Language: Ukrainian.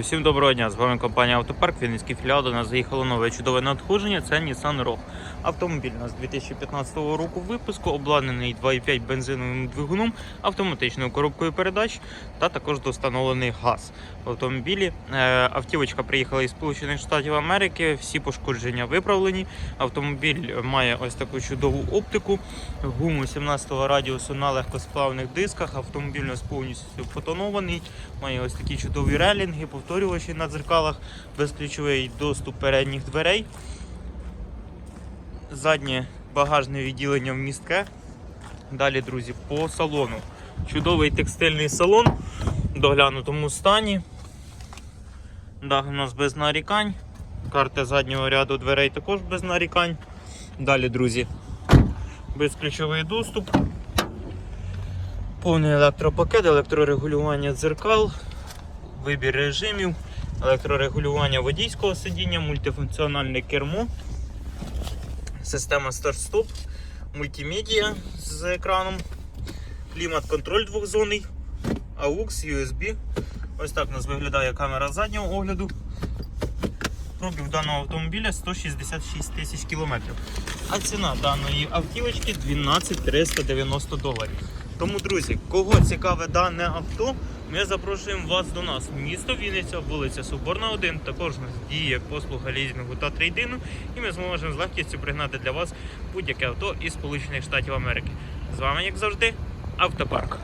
Всім доброго дня! З вами компанія Автопарк. Вінницький філіал. До нас заїхало нове чудове надходження. Це Nissan Rogue. Автомобіль у нас 2015 року випуску, обладнаний 2,5 бензиновим двигуном, автоматичною коробкою передач та також достановлений газ в автомобілі. Е, Автівочка приїхала із Сполучених Штатів Америки. Всі пошкодження виправлені. Автомобіль має ось таку чудову оптику, гуму 17-го радіусу на легкосплавних дисках. Автомобіль у нас повністю фотонований. Має ось такі чудові релінги, повторювачі на дзеркалах, безключовий доступ передніх дверей. Заднє багажне відділення вмістке. Далі, друзі, по салону. Чудовий текстильний салон в доглянутому стані. Дах у нас без нарікань. Карта заднього ряду дверей також без нарікань. Далі, друзі, безключовий доступ. Повний електропакет, електрорегулювання дзеркал, вибір режимів, електрорегулювання водійського сидіння, мультифункціональне кермо, система старт-стоп, мультимедіа з екраном, клімат-контроль двохзонний, AUX, USB. Ось так у нас виглядає камера заднього огляду. Пробіг даного автомобіля 166 тисяч кілометрів. А ціна даної автівочки 12 390 доларів. Тому, друзі, кого цікаве дане авто, ми запрошуємо вас до нас. Місто Вінниця, вулиця Соборна 1. Також у нас діє послуга лізінгу та трейдину, і ми зможемо з легкістю пригнати для вас будь-яке авто із Сполучених Штатів Америки. З вами, як завжди, автопарк.